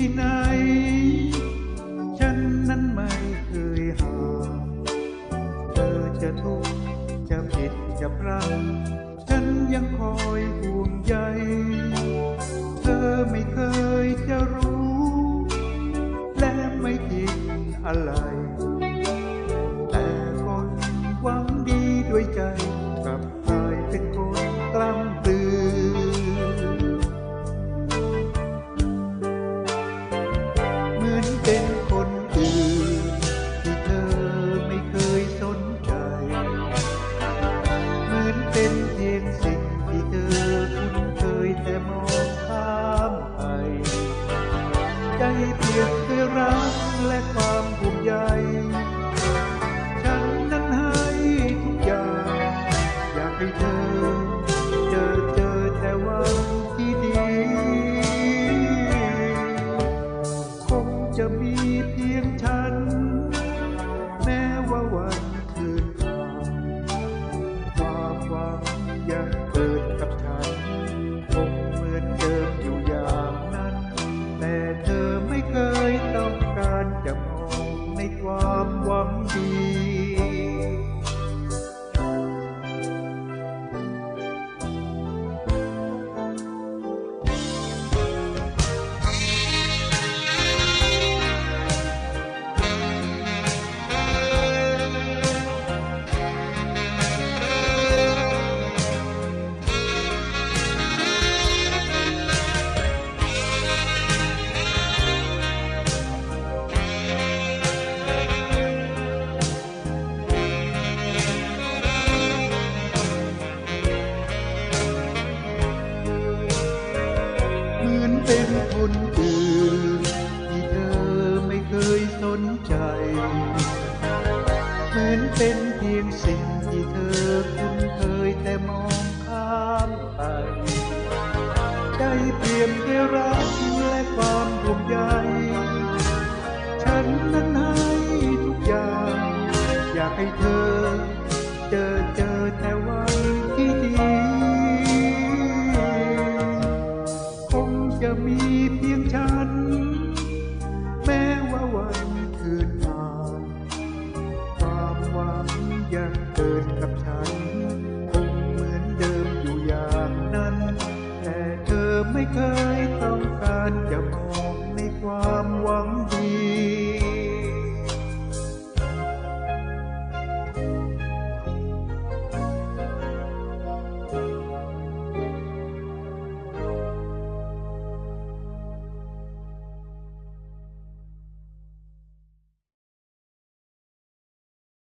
ที่ไหน ฉันนั้นไม่เคยห่างเธอจะทุกข์จะผิดจะพลางฉันยังคอยห่วงใย เธอไม่เคยจะรู้ และไม่คิดอะไร every day. คนอื่นที่เธอไม่เคยสนใจ เหมือนเป็นเพียงสิ่งที่เธอคุ้นเคยแต่มองข้ามไปได้เปลี่ยนแค่รักและความห่วงใย ฉันนั้นให้ทุกอย่าง อยากให้เธอเจอเจอ 忘วั